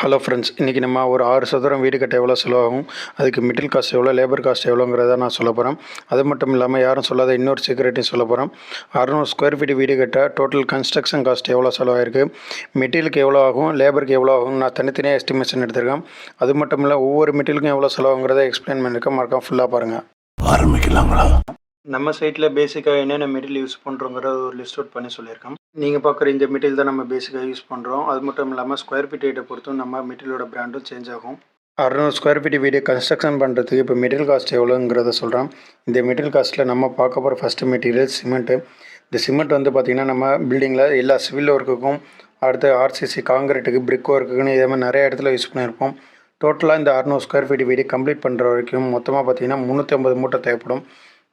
Hello friends இன்றைக்கி நம்ம ஒரு ஆறு சதுரம் வீடு கட்ட எவ்வளோ செலவாகும்? அதுக்கு மிடில் காஸ்ட் எவ்வளோ லேபர் காஸ்ட் எவ்வளோங்கிறத நான் சொல்ல போகிறேன் அது மட்டும் இல்லாமல் யாரும் சொல்லாத இன்னொரு சீக்கிரட்டையும் சொல்ல போகிறேன் அறுநூறு ஸ்கொயர் ஃபீட் வீடு கட்ட டோட்டல் கன்ஸ்ட்ரக்ஷன் காஸ்ட் எவ்வளோ செலவாயிருக்கு? மெட்டீரியலுக்கு எவ்வளோ ஆகும்? லேபருக்கு எவ்வளோ ஆகும்? நான் தனித்தனியாக எஸ்டிமேஷன் எடுத்திருக்கேன். அது மட்டும் இல்லை ஒவ்வொரு மெட்டீரியலுக்கும் எவ்வளோ செலவாங்கிறத எக்ஸ்பிளைன் பண்ணியிருக்கேன் மறக்காம ஃபுல்லாக பாருங்கள் ஆரம்பிக்கலாங்களா? நம்ம சைட்டில் பேசிக்காக என்னென்ன மெட்டீரியல் யூஸ் பண்ணுறோங்கிறத ஒரு லிஸ்ட் அவுட் பண்ணி சொல்லியிருக்கோம் நீங்கள் பார்க்குற இந்த மெட்டீரியல் தான் நம்ம பேசிக்காக யூஸ் பண்ணுறோம் அது மட்டும் இல்லாமல் ஸ்கொயர் ஃபீட் வீட்டை பொறுத்தும் நம்ம மெட்டீரியலோட பிராண்டும் சேஞ்ச் ஆகும். அறுநூறு ஸ்கொயர் ஃபீட் வீடு கன்ஸ்ட்ரக்ஷன் பண்ணுறதுக்கு இப்போ மெட்டீரியல் காஸ்ட் எவ்வளோங்கிறத சொல்கிறேன் இந்த மெட்டீரியல் காஸ்ட்டில் நம்ம பார்க்க போகிற ஃபஸ்ட்டு மெட்டீரியல் சிமெண்ட்டு இந்த சிமெண்ட் வந்து பார்த்திங்கன்னா நம்ம பில்டிங்கில் எல்லா சிவில் ஒர்க்குக்கும் அடுத்து ஆர்சிசி காங்கிரீட்டுக்கு பிரிக் ஒர்க்குக்குன்னு இதே மாதிரி நிறைய இடத்துல யூஸ் பண்ணியிருப்போம். டோட்டலாக இந்த அறுநூறு ஸ்கொயர் ஃபீட் வீடு கம்ப்ளீட் பண்ணுற வரைக்கும் மொத்தமாக பார்த்தீங்கன்னா முந்நூற்றி ஐம்பது மூட்டை தேவைப்படும்.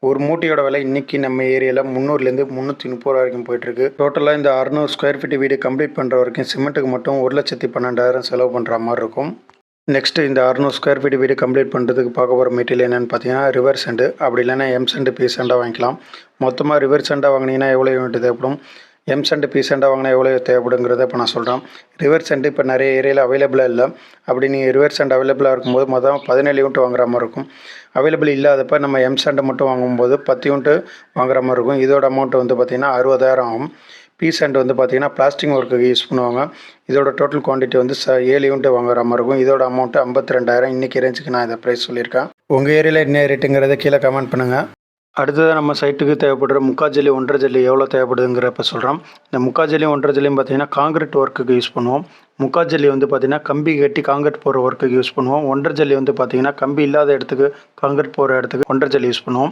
ஒரு மூட்டையோட விலை இன்னைக்கு நம்ம ஏரியாவில் முந்நூறுலேருந்து முந்நூற்றி முப்பது ரூபா வரைக்கும் போயிட்டுருக்கு. டோட்டலாக இந்த அறுநூறு ஸ்கொயர் ஃபீட் வீடு கம்ப்ளீட் பண்ணுற வரைக்கும் சிமெண்ட்டுக்கு மட்டும் ஒரு லட்சத்தி பன்னெண்டாயிரம் செலவு பண்ணுற மாதிரி இருக்கும். நெக்ஸ்ட்டு இந்த அறுநூறு ஸ்கொயர் ஃபீட் வீடு கம்ப்ளீட் பண்ணுறதுக்கு பார்க்க போகிற மெட்டீரியல் என்னென்னு பார்த்தீங்கன்னா ரிவர் செண்டு அப்படி இல்லைன்னா எம் செண்டு பி செண்டாக வாங்கிக்கலாம். மொத்தமாக ரிவர் செண்டாக வாங்கினீங்கன்னா எவ்வளோ யூனிட் தேவைப்படும்? எம் சென்ட் பி சென்டாக வாங்கினா எவ்வளோ தேவைப்படுங்கிறத இப்போ நான் சொல்கிறேன் ரிவர் சென்ட் இப்போ நிறைய ஏரியாவில் அவைலபிளாக இல்லை. அப்படி நீங்கள் ரிவர் சென்ட் அவைலபிளாக இருக்கும்போது மொத்தம் பதினேழு யூனிட் வாங்குற மாதிரி இருக்கும். அவைலபிள் இல்லாதப்ப நம்ம எம் சென்ட் மட்டும் வாங்கும்போது பத்து யூனிட் வாங்குற மாதிரி இருக்கும். இதோட அமௌண்ட் வந்து பார்த்திங்கன்னா அறுபதாயிரம் ஆகும். பி சென்ட் வந்து பார்த்திங்கன்னா பிளாஸ்டிக் ஒர்க்குக்கு யூஸ் பண்ணுவாங்க. இதோட டோட்டல் குவான்டிட்டி வந்து ச ஏழு யூனிட் வாங்குற மாதிரி இருக்கும். இதோட அமௌண்ட்டு ஐம்பத்தி ரெண்டாயிரம். இன்றைக்கி ரேஞ்சுக்கு நான் இதை ப்ரைஸ் சொல்லியிருக்கேன். உங்கள் ஏரியாவில் என்ன ரேட்டுங்கிறத கீழே கமெண்ட் பண்ணுங்கள் அடுத்ததாக நம்ம சைட்டுக்கு தேவைப்படுற முக்காஜல்லி ஒன்றரை ஜல்லி எவ்வளோ தேவைப்படுதுங்கிறப்ப சொல்கிறோம் இந்த முக்கா ஒன்றரை ஜல்லியும் பார்த்தீங்கன்னா காங்கிரீட் ஒர்க்குக்கு யூஸ் பண்ணுவோம். முக்காஜல்லி வந்து பார்த்திங்கன்னா கம்பி கட்டி காங்கிரீட் போகிற ஒர்க்குக்கு யூஸ் பண்ணுவோம். ஒன்றரை ஜல்லி வந்து பார்த்திங்கன்னா கம்பி இல்லாத இடத்துக்கு காங்கிரீட் போகிற இடத்துக்கு ஒன்றரை ஜல்லி யூஸ் பண்ணுவோம்.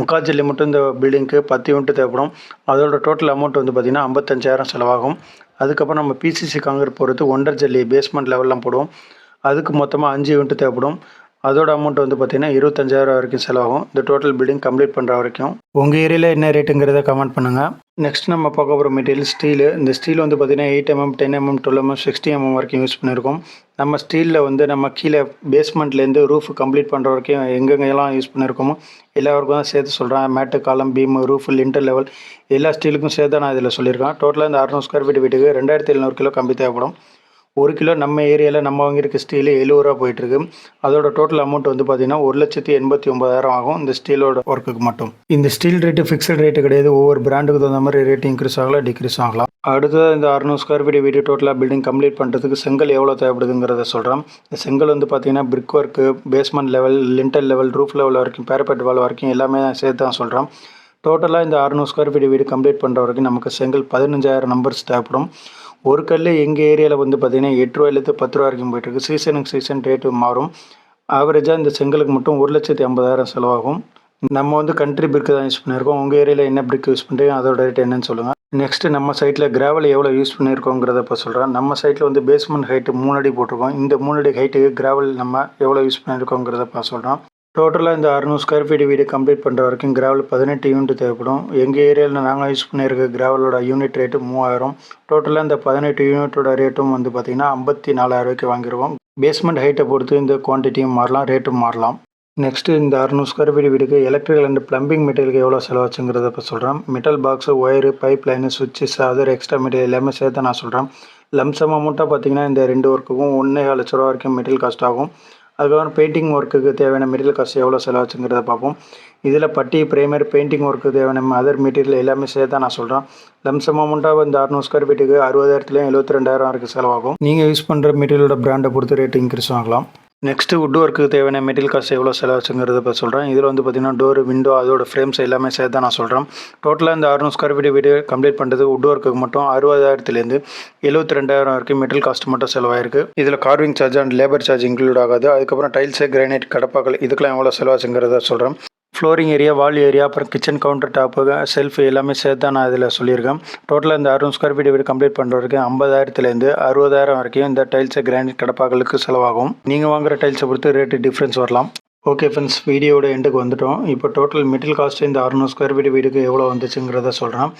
முக்காஜல்லி மட்டும் இந்த பில்டிங்க்கு பத்து யூனிட் தேவைப்படும். அதோட டோட்டல் அமௌண்ட் வந்து பார்த்திங்கன்னா ஐம்பத்தஞ்சாயிரம் செலவாகும். அதுக்கப்புறம் நம்ம பிசிசி காங்கிரீட் போகிறது ஒன்றரை ஜல்லி பேஸ்மெண்ட் லெவல்லாம் போடுவோம். அதுக்கு மொத்தமாக அஞ்சு யூனிட் தேவைப்படும். அதோட அமௌண்ட் வந்து பார்த்தீங்கன்னா இருபத்தஞ்சாயிரம் வரைக்கும் செலவாகும். இந்த டோட்டல் பில்டிங் கம்ப்ளீட் பண்ணுற வரைக்கும். உங்கள் ஏரியாவில் என்ன ரேட்டுங்கிறத கமெண்ட் பண்ணுங்கள் நெக்ஸ்ட் நம்ம பார்க்க போகிற மெட்டீரியல் ஸ்டீலு இந்த ஸ்டீல் வந்து பார்த்திங்கன்னா eight MM ten MM twelve MM sixty MM வரைக்கும் யூஸ் பண்ணியிருக்கோம் நம்ம ஸ்டீலில் வந்து நம்ம கீழே பேஸ்மெண்ட்லேருந்து ரூஃப் கம்ப்ளீட் பண்ணுற வரைக்கும் எங்கெங்கெல்லாம் யூஸ் பண்ணியிருக்கோமோ எல்லாருக்கும் தான் சேர்த்து சொல்கிறேன் மேட்டு காலம் பீம் ரூஃப் லிண்டர் லெவல் எல்லா ஸ்டீலுக்கும் சேர்த்து நான் இதில் சொல்லியிருக்கேன். டோட்டலாக இந்த அறுநூறு ஸ்கொயர் ஃபீட் வீட்டுக்கு ரெண்டாயிரத்தி எழுநூறு கிலோ கம்பி தேவைப்படும். ஒரு கிலோ நம்ம ஏரியாவில் நம்ம வாங்கியிருக்க ஸ்டீலு எழுபது ரூபா போயிட்டுருக்கு. அதோட டோட்டல் அமௌண்ட் வந்து பார்த்திங்கன்னா ஒரு லட்சத்தி எண்பத்தி ஒன்பதாயிரம் ஆகும். இந்த ஸ்டீலோட ஒர்க்குக்கு மட்டும். இந்த ஸ்டீல் ரேட்டு ஃபிக்ஸட் ரேட்டு கிடையாது. ஒவ்வொரு பிராண்டுக்கு தகுந்த மாதிரி ரேட் இன்க்ரீஸ் ஆகலாம் டிக்ரீஸ் ஆகலாம். அடுத்தது இந்த அறுநூறு ஸ்கொயர் ஃபீட் வீடு டோட்டலாக பில்டிங் கம்ப்ளீட் பண்ணுறதுக்கு செங்கல் எவ்வளோ தேவைப்படுதுங்கிறத சொல்கிறேன் இந்த செங்கல் வந்து பார்த்திங்கன்னா brick work basement level lintel level roof level வரைக்கும் பேரப்பெட் வால் வரைக்கும் எல்லாமே சேர்த்து தான் சொல்கிறேன் டோட்டலாக இந்த அறுநூறு ஸ்கொயர் ஃபீட் வீடு கம்ப்ளீட் பண்ணுற வரைக்கும் நமக்கு செங்கல் பதினஞ்சாயிரம் நம்பர்ஸ் தேவைப்படும். ஒரு கல் எங்கள் ஏரியாவில் வந்து பார்த்திங்கன்னா எட்டு ரூபாயிலேருந்து பத்து ரூபா வரைக்கும் போயிட்டுருக்கு சீசனுக்கு சீசன் ரேட்டு மாறும். ஆவரேஜாக இந்த செங்கலுக்கு மட்டும் ஒரு லட்சத்தி ஐம்பதாயிரம் செலவாகும். நம்ம வந்து கண்ட்ரி பிரிக்கு தான் யூஸ் பண்ணியிருக்கோம். உங்கள் ஏரியாவில் என்ன பிரிக் யூஸ் பண்ணுறீங்க அதோட ரேட் என்னன்னு சொல்லுங்கள் நெக்ஸ்ட்டு நம்ம சைட்டில் கிராவல் எவ்வளோ யூஸ் பண்ணியிருக்கோங்கிறத இப்போ சொல்கிறேன் நம்ம சைட்டில் வந்து பேஸ்மெண்ட் ஹைட்டு மூணு அடி போட்டிருக்கோம். இந்த மூணு அடி ஹைட்டுக்கு கிராவல் நம்ம எவ்வளோ யூஸ் பண்ணியிருக்கோங்கிறத இப்போ சொல்கிறோம் டோட்டலாக இந்த அறுநூறு ஸ்கொயர் ஃபீட் வீடு கம்ப்ளீட் பண்ணுற வரைக்கும் கிராவல் பதினெட்டு யூனிட் தேவைப்படும். எங்கள் ஏரியாவில் நாங்கள் யூஸ் பண்ணியிருக்க கிராவலோட யூனிட் ரேட்டு மூவாயிரம். டோட்டலாக இந்த பதினெட்டு யூனிட்டோட ரேட்டும் வந்து பார்த்திங்கன்னா ஐம்பத்தி நாலாயிரம் ரூபாய்க்கு வாங்கிடுவோம் பேஸ்மெண்ட் ஹைட்டை பொறுத்து இந்த குவான்டிட்டியும் மாறலாம் ரேட்டும் மாறலாம். நெக்ஸ்ட்டு இந்த அறுநூறு ஸ்கொயர் ஃபீட் வீடுக்கு எலக்ட்ரிக்கல் அண்ட் பிளம்பிங் மெட்டீரியலுக்கு எவ்வளோ செலவாச்சுங்கிறத இப்போ சொல்கிறேன் metal box wire pipe line சுவிட்சஸ் other extra material எல்லாமே சேர்த்து நான் சொல்கிறேன் லம்சம் அமௌண்ட்டாக பார்த்தீங்கன்னா இந்த ரெண்டு ஒர்க்குக்கும் ஒன்றே லட்ச ரூபா வரைக்கும் மெட்டீரியல் காஸ்ட் ஆகும். அதுக்கப்புறம் பெயிண்டிங் ஒர்க்குக்கு தேவையான மெட்டீரியல் காஸ்ட் எவ்வளோ செலவாச்சுங்கிறத பார்ப்போம். இதில் பட்டி பிரைமர் பெயிண்டிங் ஒர்க்கு தேவையான அதர் மெட்டீரியல் எல்லாமே சேர்த்து நான் சொல்கிறேன் லம்சம் அமௌண்ட்டாக இந்த அறுநூறு ஸ்கொயர் ஃபீட்டுக்கு அறுபதாயிரத்துலேயும் எழுபத்தி ரெண்டாயிரம் வரைக்கும் செலவாகும். நீங்கள் யூஸ் பண்ணுற மெட்டீரியலோட பிராண்டை பொறுத்து ரேட் இன்க்ரீஸ் ஆகலாம். நெக்ஸ்ட்டு வுட் ஒர்க்குக்கு தேவையான மெட்டீரியல் காஸ்ட் எவ்வளோ செலவாச்சுங்கிறத இப்போ சொல்கிறேன் இதில் வந்து பார்த்திங்கன்னா டோர் விண்டோ அதோட ஃப்ரேம்ஸ் எல்லாமே சேர்த்து தான் நான் சொல்கிறேன் டோட்டலாக இந்த அறுநூறு ஸ்கொயர் ஃபீட் வீடு கம்ப்ளீட் பண்ணுறது வுட் ஒர்க்குக்கு மட்டும் அறுபதாயிரத்துலேருந்து எழுபத்தி ரெண்டாயிரம் வரைக்கும் மெட்டீரியல் காஸ்ட் மட்டும் செலவாயிருக்கு. இதில் carving charge and labour charge include ஆகாது. அதுக்கப்புறம் டைல்ஸு கிரானைட் கடப்பாக்கள் இதுக்கெல்லாம் எவ்வளோ செலவாச்சுங்கிறத சொல்கிறேன் ஃப்ளோரிங் ஏரியா வால் ஏரியா அப்புறம் கிச்சன் கவுண்டர் டாப்பு செல்ஃப் எல்லாமே சேர்த்து தான் நான் இதில் சொல்லியிருக்கேன். டோட்டலாக இந்த அறுநூறு ஸ்கொயர் ஃபீட் வீடு கம்ப்ளீட் பண்ணுறதுக்கு ஐம்பதாயிரத்துலேருந்து அறுபதாயிரம் வரைக்கும் இந்த டைல்ஸை கிரானைட் கடப்பாக்களுக்கு செலவாகும். நீங்கள் வாங்குற டைல்ஸை பொறுத்து ரேட்டு டிஃப்ரென்ஸ் வரலாம். ஓகே ஃப்ரெண்ட்ஸ் வீடியோட எண்டுக்கு வந்துட்டோம். இப்போ டோட்டல் மிடில் காஸ்ட் இந்த அறுநூறு ஸ்கொயர் ஃபீட் வீடுக்கு எவ்வளோ வந்துச்சுங்கிறத சொல்கிறேன்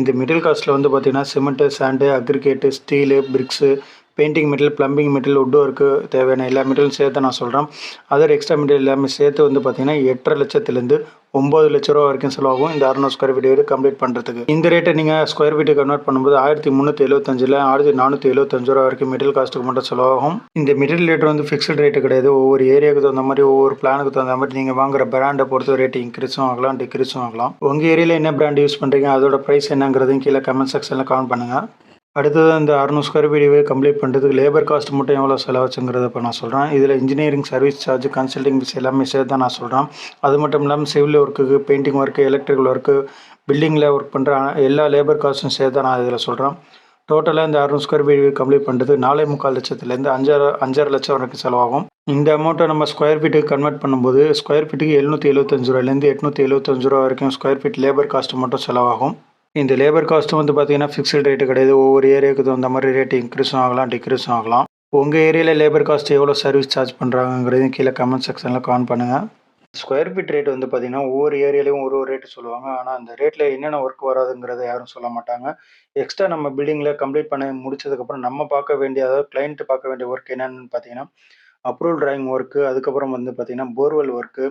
இந்த மிடில் காஸ்ட்டில் வந்து பார்த்திங்கன்னா cement sand aggregate steel bricks painting material plumbing material wood work தேவையான எல்லா மெட்டீரியலும் சேர்த்து நான் சொல்கிறேன் அதர் எக்ஸ்ட்ரா மெட்டீரியல் எல்லாமே சேர்த்து வந்து பார்த்தீங்கன்னா எட்டரை லட்சத்துலேருந்து ஒம்பது லட்ச ரூபா வரைக்கும் செலவாகும் இந்த அறுநூறு ஸ்கொயர் ஃபீட் வீடு கம்ப்ளீட் பண்ணுறதுக்கு இந்த ரேட்டை நீங்கள் ஸ்கொயர் ஃபீட்டு கன்வெர்ட் பண்ணும்போது ஆயிரத்தி முந்நூற்றி எழுபத்தஞ்சில் ஆயிரத்தி நானூற்றி எழுபத்தஞ்சு ரூபா வரைக்கும் மெட்டீரியல் காஸ்ட்டுக்கு மட்டும் செலவாகும். இந்த மெட்டீரியல் ரேட் வந்து ஃபிக்ஸ்டு ரேட்டு கிடையாது. ஒவ்வொரு ஏரியாவுக்கு தகுந்த மாதிரி ஒவ்வொரு பிளானுக்கு தகுந்த மாதிரி நீங்கள் வாங்குற பிராண்டை பொறுத்து ரேட் இன்க்ரீஸும் ஆகலாம் டிக்ரீஸும் ஆகலாம். உங்கள் ஏரியாவில் என்ன பிராண்ட் யூஸ் பண்ணுறீங்க அதோட ப்ரைஸ் என்னங்கிறதையும் கீழே கமெண்ட் செக்ஷனில் கமெண்ட் பண்ணுங்கள் அடுத்தது அந்த அறுநூறு ஸ்கொயர் ஃபீட் கம்ப்ளீட் பண்ணுறதுக்கு லேபர் காஸ்ட் மட்டும் எவ்வளோ செலவாச்சுங்கிறத இப்போ நான் சொல்கிறேன் இதில் engineering service charge consulting fees எல்லாமே சேர்த்து தான் நான் சொல்கிறேன் அது மட்டும் இல்லாமல் சிவில் ஒர்க்குக்கு பெயிண்டிங் ஒர்க்கு எலக்ட்ரிக்கல் ஒர்க்கு பில்டிங்கில் ஒர்க் பண்ணுற எல்லா லேபர் காஸ்ட்டும் சேர்த்து தான் நான் இதில் சொல்கிறேன் டோட்டலாக இந்த அறுநூறு ஸ்கொயர் ஃபீட் கம்ப்ளீட் பண்ணுறது நாலே முக்கால் லட்சத்துலேருந்து அஞ்சாறு அஞ்சரை லட்சம் வரைக்கும் செலவாகும். இந்த அமௌண்ட்டை நம்ம ஸ்கொயர் ஃபீட்டுக்கு கன்வெர்ட் பண்ணும்போது ஸ்கொயர் ஃபீட்டுக்கு எழுநூற்றி எழுபத்தஞ்சு ரூபாயிலேருந்து எட்நூற்றி எழுபத்தஞ்சு ரூபா வரைக்கும் ஸ்கொயர் ஃபீட் லேபர் காஸ்ட் மட்டும் செலவாகும். இந்த லேபர் காஸ்ட்டும் வந்து பார்த்தீங்கன்னா ஃபிக்ஸ்டு ரேட்டு கிடையாது. ஒவ்வொரு ஏரியாவுக்கு தகுந்த மாதிரி ரேட் இன்க்ரீஸும் ஆகலாம் டிக்ரீஸும் ஆகலாம். உங்கள் ஏரியாவில் லேபர் காஸ்ட் எவ்வளோ சர்வீஸ் சார்ஜ் பண்ணுறாங்கிறதையும் கீழே கமெண்ட் செக்ஷனில் கான் பண்ணுங்கள் ஸ்கொயர் ஃபீட் ரேட் வந்து பார்த்தீங்கன்னா ஒவ்வொரு ஏரியாலையும் ஒரு ஒரு ரேட்டு சொல்லுவாங்க. ஆனால் அந்த ரேட்டில் என்னென்ன ஒர்க் வராதுங்கிறத யாரும் சொல்ல மாட்டாங்க. எக்ஸ்ட்ரா நம்ம பில்டிங்கில் கம்ப்ளீட் பண்ணி முடிச்சதுக்கப்புறம் நம்ம பார்க்க வேண்டிய அதாவது கிளைண்ட் பார்க்க வேண்டிய ஒர்க் என்னென்னு பார்த்தீங்கன்னா அப்ரூவல் டிராயிங் ஒர்க்கு அதுக்கப்புறம் வந்து பார்த்தீங்கன்னா போர்வெல் ஒர்க்கு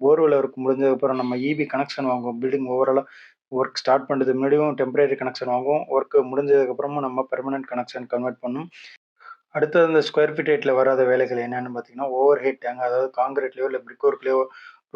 போர்வெல் ஒர்க் முடிஞ்சதுக்கப்புறம் நம்ம இபி கனெக்ஷன் வாங்குவோம். பில்டிங் ஓவராலாக ஒர்க் ஸ்டார்ட் பண்ணுறது முன்னாடியும் டெம்பரரி கனெக்ஷன் வாங்கும் ஒர்க்கு முடிஞ்சதுக்கப்புறமும் நம்ம பெர்மனன்ட் கனெக்ஷன் கன்வெர்ட் பண்ணும். அடுத்தது அந்த ஸ்கொயர் ஃபீட் ரேட்டில் வராத வேலைகள் என்னென்னு பார்த்தீங்கன்னா ஓவர் ஹெட் டேங்க் அதாவது காங்கிரீட்லேயோ இல்லை பிரிக் ஒர்க்லேயோ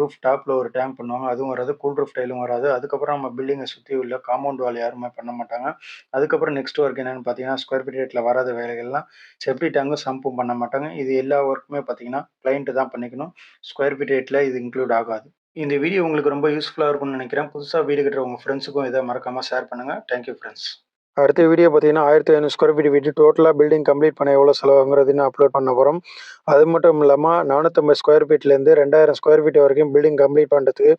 ரூஃப் டாப்பில் ஒரு டேங்க் பண்ணுவாங்க. அதுவும் வராது. கூல் ரூஃப் டைலும் வராது. அதுக்கப்புறம் நம்ம பில்டிங்கை சுற்றி உள்ள காம்பவுண்ட் வால் யாருமே பண்ண மாட்டாங்க. அதுக்கப்புறம் நெக்ஸ்ட் ஒர்க் என்னென்னு பார்த்தீங்கன்னா ஸ்கொயர் ஃபீட் ரேட்டில் வராத வேலைகள்லாம் செப்டி டேங்கும் சம்பும் பண்ண மாட்டாங்க. இது எல்லா ஒர்க்குமே பார்த்தீங்கன்னா கிளைண்ட்டு தான் பண்ணிக்கணும். ஸ்கொயர் ஃபீட் ரேட்டில் இது இன்க்ளூட் ஆகாது. இந்த வீடியோ உங்களுக்கு ரொம்ப யூஸ்ஃபுல்லாக இருக்கும்னு நினைக்கிறேன். புதுசாக வீடு கட்டுற உங்கள் ஃப்ரெண்ட்ஸுக்கும் இதை மறக்காமல் ஷேர் பண்ணுங்கள் தேங்க்யூ ஃப்ரெண்ட்ஸ் அடுத்த வீடியோ பார்த்தீங்கன்னா ஆயிரத்தி ஐநூறு ஸ்கொயர் ஃபீட் வீடு. டோட்டலாக பில்டிங் கம்ப்ளீட் பண்ண எவ்வளோ செலவாங்கிறதுன்னு அப்லோட் பண்ண போகிறோம் அது மட்டும் இல்லாமல் நானூற்றம்பது ஸ்கொயர் ஃபீட்லேருந்து ரெண்டாயிரம் ஸ்கொயர் ஃபீட் வரைக்கும் பில்டிங் கம்ப்ளீட் பண்ணுறதுக்கு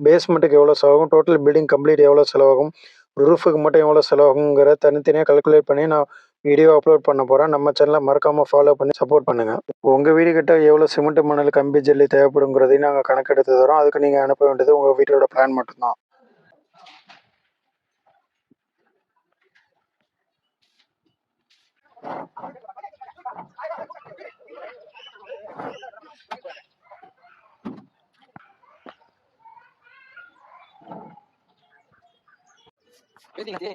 பேஸ்மெண்ட்டுக்கு எவ்வளோ செலவாகும்? டோட்டல் பில்டிங் கம்ப்ளீட் எவ்வளோ செலவாகும்? ரூஃபுக்கு மட்டும் எவ்வளோ செலவாகுங்கிற தனித்தனியாக கல்குலேட் பண்ணி நான் வீடியோ அப்லோட் பண்ண போகிறேன் நம்ம சேனலை மறக்காமல் ஃபாலோ பண்ணி சப்போர்ட் பண்ணுங்கள் உங்கள் வீடு கிட்ட எவ்வளோ சிமெண்ட் மணல் கம்பி ஜல்லி தேவைப்படுங்கிறதையும் நாங்கள் கணக்கெடுத்து தரோம். அதுக்கு நீங்கள் அனுப்ப வேண்டியது உங்கள் வீட்டோட பிளான் மட்டும்தான். பேசிங்க